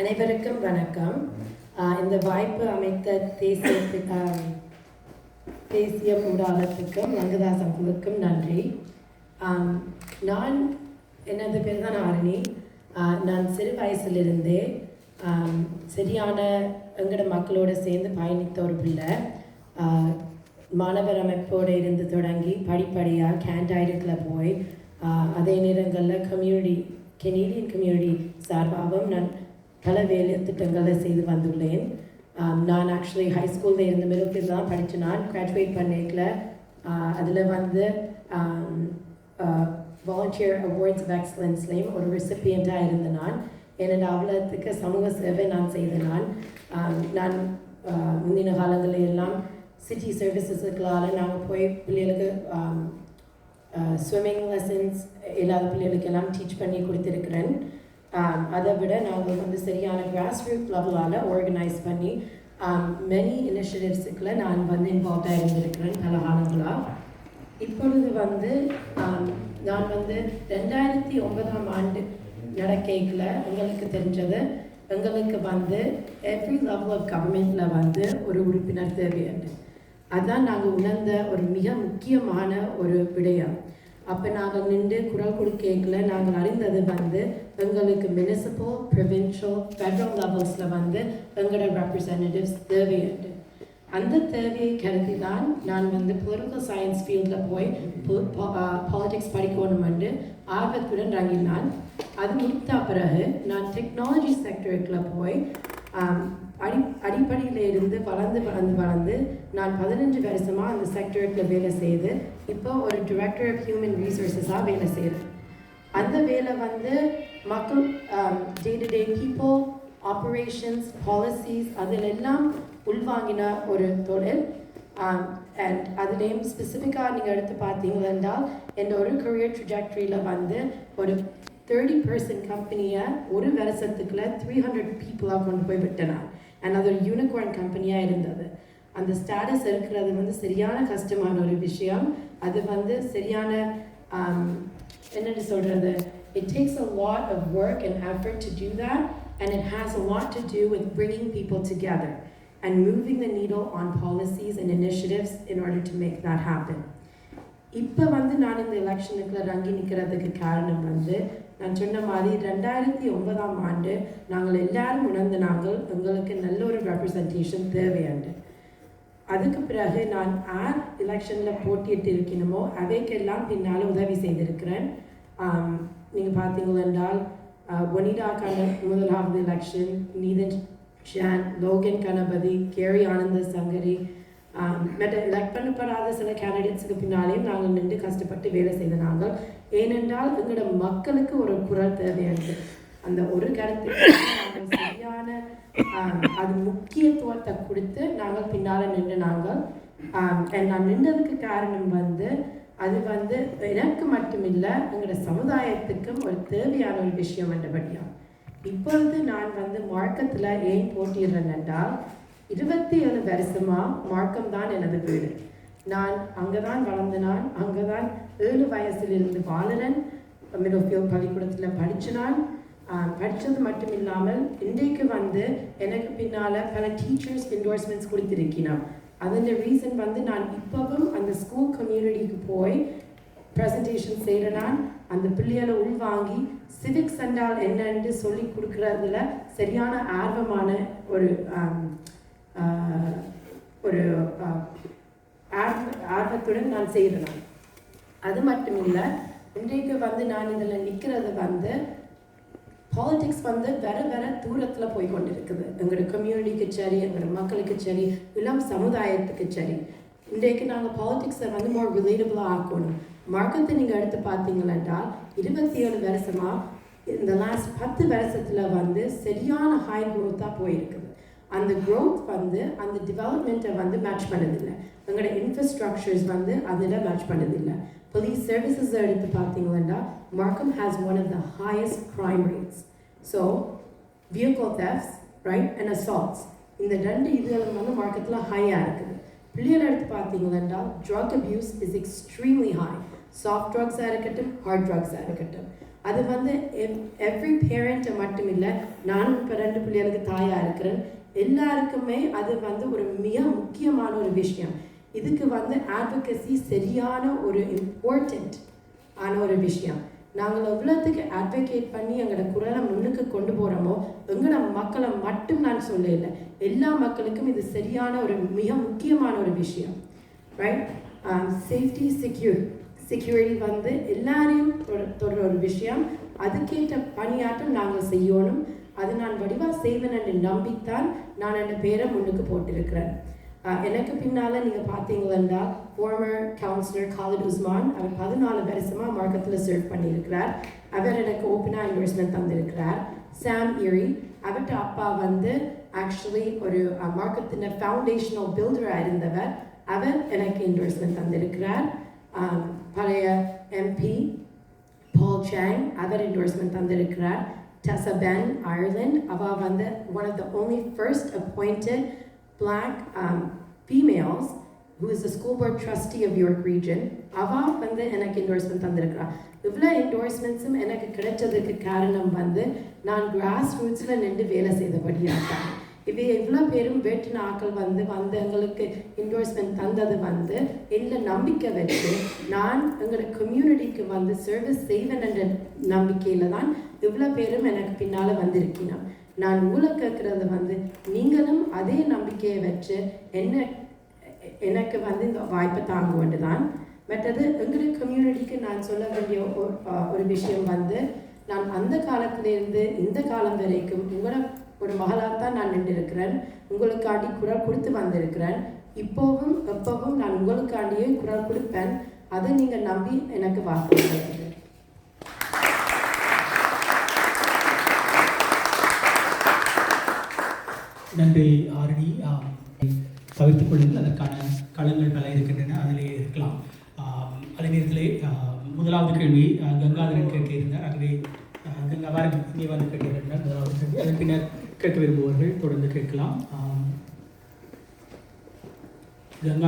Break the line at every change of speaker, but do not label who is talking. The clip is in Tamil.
அனைவருக்கும் வணக்கம். இந்த வாய்ப்பு அமைத்த தேசிய தேசிய ஊடகத்துக்கும் ரங்கதாசன் குழுக்கும் நன்றி. நான் எனது பேர் தான் ஆரணி. நான் சிறு வயசிலிருந்தே சரியான எங்கட மக்களோடு சேர்ந்து பயணித்த ஒரு பிள்ளை. மாணவர் அமைப்போடு இருந்து தொடங்கி படிப்படியாக கேண்டாய்டுக்கில் போய் அதே நேரங்களில் கம்யூனிட்டி கெனேடியன் கம்யூனிட்டி சார்பாகவும் நான் பல வேலை திட்டங்களை செய்து வந்துள்ளேன். நான் ஆக்சுவலி ஹை ஸ்கூலில் இருந்த மிடில் தான் படித்து நான் கிராஜுவேட் பண்ணிக்கல அதில் வந்து வாலண்டியர் அவார்ட்ஸ் ஆஃப் எக்ஸலன்ஸ்லேயும் ஒரு ரெசிபியண்ட்டாக இருந்த நான். என்னோட அவ்வளோத்துக்கு சமூக சேவை நான் செய்த நான். நான் முந்தின காலங்களில் எல்லாம் சிட்டி சர்வீசஸுக்களால் நாங்கள் போய் பிள்ளைகளுக்கு ஸ்விம்மிங் லெசன்ஸ் இல்லாத பிள்ளைகளுக்கெல்லாம் டீச் பண்ணி கொடுத்துருக்குறேன். Um, அதை விட நாங்கள் வந்து சரியான கிராஸ் ரூட் லெவலால் ஆர்கனைஸ் பண்ணி um, மெனி இனிஷியேட்டிவ்ஸுக்குள்ள நான் வந்து இன்வால்வாக இருந்திருக்கிறேன் பல காலங்களாக. இப்பொழுது வந்து um, நான் வந்து ரெண்டாயிரத்தி ஒன்பதாம் ஆண்டு நடக்கையில் எங்களுக்கு தெரிஞ்சது எங்களுக்கு வந்து எவ்ரி லெவல் ஆஃப் கவர்மெண்ட்டில் வந்து ஒரு உறுப்பினர் தேவையுண்டு அதான் நாங்கள் உணர்ந்த ஒரு மிக முக்கியமான ஒரு விடயம். அப்போ நாங்கள் நின்று குரல் கொடுக்கல நாங்கள் அறிந்தது வந்து எங்களுக்கு மினிசிபல் ப்ரொவின்ஷியல் ஃபெடரல் லெவல்ஸில் வந்து எங்களோட ரெப்ரசன்டேட்டிவ்ஸ் தேவையுண்டு. அந்த தேவையை கருதி தான் நான் வந்து பொலிட்டிக்கல் சயின்ஸ் ஃபீல்டில் போய் பாலிடிக்ஸ் படிக்கணுமென்று ஆர்வத்துடன் இறங்கினான். அது முடித்த பிறகு நான் டெக்னாலஜி செக்டருக்குள்ள போய் அடி அடிப்படையில் இருந்து வளர்ந்து வளர்ந்து வளர்ந்து நான் பதினஞ்சு வருஷமாக அந்த செக்டருக்குள்ள வேலை செய்து இப்போ ஒரு டிரெக்டர் ஆஃப் ஹியூமன் ரிசோர்ஸஸாக வேலை செய்கிறேன் அந்த வேலை வந்து மக்கள் day to day people operations policies அதில் எல்லாம் உள்வாங்கின ஒரு தொழில். அண்ட் அதுலேயும் ஸ்பெசிஃபிக்காக நீங்கள் எடுத்து பார்த்தீங்கன்னா என்னோட ஒரு கரியர் ட்ரிஜெக்டரியில் வந்து ஒரு தேர்ட்டி பர்சன்ட் கம்பெனியை ஒரு வருஷத்துக்குள்ள த்ரீ ஹண்ட்ரட் பீப்புளாக கொண்டு போய் விட்டேன் அண்ட் அது ஒரு யூனிகார்ன் கம்பெனியாக இருந்தது அந்த ஸ்டேட்டஸ் இருக்கிறது வந்து சரியான கஷ்டமான ஒரு விஷயம் அது வந்து சரியான um, என்னன்னு சொல்றது it takes a lot of work and effort to do that and it has a lot to do with bringing people together and moving the needle on policies and initiatives in order to make that happen இப்போ வந்து நான் இந்த எலெக்ஷனுக்குள்ள ரங்கி நிற்கிறதுக்கு காரணம் வந்து நான் சொன்ன மாதிரி ரெண்டாயிரத்தி ஒன்பதாம் ஆண்டு நாங்கள் எல்லாரும் உணர்ந்த நாங்கள் எங்களுக்கு நல்ல ஒரு ரெப்ரசன்டேஷன் தேவையாண்டு. அதுக்கு பிறகு நான் ஆர் எலெக்ஷனில் போட்டியிட்டு இருக்கணுமோ அவைக்கெல்லாம் பின்னால் உதவி செய்திருக்கிறேன். நீங்கள் பார்த்தீங்கள் என்றால் ஒனிடாக்கான முதலாவது election Neethan Shan Logan Ganapathi carry ஆனந்த சங்கரி மற்ற எலெக்ட் பண்ணப்படாத சில கேண்டிடேட்ஸுக்கு பின்னாலேயும் நாங்கள் நின்று கஷ்டப்பட்டு வேலை செய்த நாங்கள் ஏனென்றால் எங்களோட மக்களுக்கு ஒரு குரல் தேவையானது. அந்த ஒரு கருத்து சரியான அது முக்கியத்துவத்தை கொடுத்து நாங்கள் பின்னால் நின்று நாங்கள் நான் நின்றதுக்கு காரணம் வந்து அது வந்து எனக்கு மட்டுமில்லை எங்களோட சமுதாயத்துக்கும் ஒரு தேவையான ஒரு விஷயம் என்றபடியா இப்பொழுது நான் வந்து மார்க்கத்தில் ஏன் போட்டிடுறேன் என்றால் இருபத்தி ஏழு வருஷமாக மார்க்கம் தான் எனது வீடு. நான் அங்கே தான் வளர்ந்த நான் அங்கே தான் ஏழு வயசிலிருந்து வாழுறேன் மிடோஃபியல் பள்ளிக்கூடத்தில் படித்த நான் படித்தது மட்டும் இல்லாமல் இன்றைக்கு வந்து எனக்கு பின்னால் பல டீச்சர்ஸ் என்டோர்ஸ்மெண்ட்ஸ் கொடுத்துருக்கினோம் அதன் ரீசன் வந்து நான் இப்போவும் அந்த ஸ்கூல் கம்யூனிட்டிக்கு போய் ப்ரெசன்டேஷன் செய்கிற நான் அந்த பிள்ளைகளை உள்வாங்கி சிவிக்ஸ் என்றால் என்னன்னு சொல்லி கொடுக்குறதுல சரியான ஆர்வமான ஒரு ஒரு ஆர்வத்துடன் நான் செய்கிறேன் அது மட்டும் இல்லை இன்றைக்கு வந்து நான் இதில் நிற்கிறது வந்து பாலிடிக்ஸ் வந்து வேற வேற தூரத்தில் போய் கொண்டிருக்குது. எங்களோட கம்யூனிட்டிக்கு சரி எங்களோட மக்களுக்கு சரி இளம் சமுதாயத்துக்கு சரி. இன்றைக்கு நாங்கள் பாலிடிக்ஸை வந்து மோர் ரிலேட்டபுளாக ஆக்கணும். மார்க்கத்தை நீங்கள் எடுத்து பார்த்தீங்கன்னா இருபத்தி ஏழு வருஷமாக இந்த லாஸ்ட் பத்து வருஷத்தில் வந்து சரியான ஹை க்ரோத்தாக போயிருக்குது. அந்த க்ரோத் வந்து அந்த டெவலப்மெண்ட்டை வந்து மேட்ச் பண்ணதில்லை. எங்களோட இன்ஃப்ராஸ்ட்ரக்சர்ஸ் வந்து அதில் மேட்ச் பண்ணதில்லை. Police services எடுத்து பார்த்தீங்கன்னா மார்க்கம் has one of the highest crime rates. So vehicle thefts right and assaults. இந்த ரெண்டு இதுகளும் வந்து மார்க்கத்தில் ஹையாக இருக்குது. பிள்ளைகள் எடுத்து பார்த்தீங்கன்னா drug abuse is extremely high soft ட்ரக்ஸாக இருக்கட்டும் ஹார்ட் ட்ரக்ஸாக இருக்கட்டும். அது வந்து எவ்ரி பேரண்ட்டை மட்டும் இல்லை நானும் இப்போ ரெண்டு பிள்ளைகளுக்கு தாயாக இருக்கிறேன். எல்லாருக்குமே அது வந்து ஒரு மிக முக்கியமான ஒரு விஷயம். இதுக்கு வந்து advocacy சரியான ஒரு இம்பார்ட்டண்ட் ஆன ஒரு விஷயம். நாங்கள் எவ்வளோத்துக்கு அட்வொகேட் பண்ணி எங்களோட குரலை முன்னுக்கு கொண்டு போகிறோமோ எங்களோட மக்களை மட்டும் நான் சொல்லல. எல்லா மக்களுக்கும் இது சரியான ஒரு மிக முக்கியமான ஒரு விஷயம். ரைட் சேஃப்டி செக்யூர் செக்யூரிட்டி வந்து எல்லாரையும் தொடர ஒரு விஷயம். அதுக்கேற்ற பணியாட்டம் நாங்கள் செய்யணும். அது நான் வடிவாக செய்வேன் என்று நம்பித்தான் நான் என் பேரை முன்னுக்கு போட்டிருக்கிறேன். எனக்கு பின்னால நீங்க பார்த்தீங்கன்னா ஃபார்மர் கவுன்சிலர் காலித் உஸ்மான் அவர் பதினாலு வருஷமா மார்க்கத்தில் சர்வ் பண்ணியிருக்கிறார். அவர் எனக்கு ஓப்பனாக இன்வெஸ்ட்மெண்ட் தந்திருக்கிறார். சாம் இரி அவர்கிட்ட அப்பா வந்து ஆக்சுவலி ஒரு மார்க்கத்தின் ஃபவுண்டேஷனல் பில்டராக இருந்தவர். அவர் எனக்கு இன்வெஸ்ட்மெண்ட் தந்திருக்கிறார். பழைய எம்பி பால் சாங் அவர் இன்வெஸ்ட்மெண்ட் தந்திருக்கிறார். டெசா அயர்லேண்ட் அயர்லாந்து அவ வந்து one of the only first appointed black um, females who is the school board trustee of York region அவ வந்து எனக்கு என்டோர்ஸ்மெண்ட் தந்திருக்கிறா. இவ்வளோ என்டோர்ஸ்மெண்ட்ஸும் எனக்கு கிடைச்சதுக்கு காரணம் வந்து நான் கிராஸ் ரூட்ஸில் நின்று வேலை செய்தபடியாக தான் இப்போ எவ்வளோ பேரும் வேற்றின ஆட்கள் வந்து வந்து எங்களுக்கு என்டோர்ஸ்மெண்ட் தந்தது வந்து என்ன நம்பிக்கை வச்சு நான் எங்களோட கம்யூனிட்டிக்கு வந்து சர்வீஸ் செய்வேன் என்ற நம்பிக்கையில் தான் இவ்வளோ பேரும் எனக்கு பின்னால் வந்திருக்கணும் நான் உங்களை கேட்குறது வந்து நீங்களும் அதே நம்பிக்கையை வச்சு என்ன எனக்கு வந்து இந்த வாய்ப்பை தாங்க வேண்டுதான் மற்றது எங்களுடைய கம்யூனிட்டிக்கு நான் சொல்ல வேண்டிய ஒரு ஒரு விஷயம் வந்து நான் அந்த காலத்திலிருந்து இந்த காலம் வரைக்கும் உங்களோட ஒரு மகளாக தான் நான் நின்றிருக்கிறேன். உங்களுக்காண்டி குரல் கொடுத்து வந்திருக்கிறேன். இப்போவும் எப்பவும் நான் உங்களுக்காண்டியே குரல் கொடுப்பேன். அதை நீங்கள் நம்பி எனக்கு வாக்கு
நன்றி ஆரணி. ஆம், தவிர்த்துக் கொள்ளுங்கள். அதற்கான களங்கள் பல இருக்கின்றன. அதிலே இருக்கலாம். அதே நேரத்திலே முதலாவது கேள்வி கங்காதரன் கேட்டிருந்தார் அங்கே ஆகவே இங்கே வந்து கேட்டிருந்தார் முதலாவது கேள்வி. அதன் பின்னர் கேட்க விரும்புபவர்கள் தொடர்ந்து கேட்கலாம். கங்காதரன்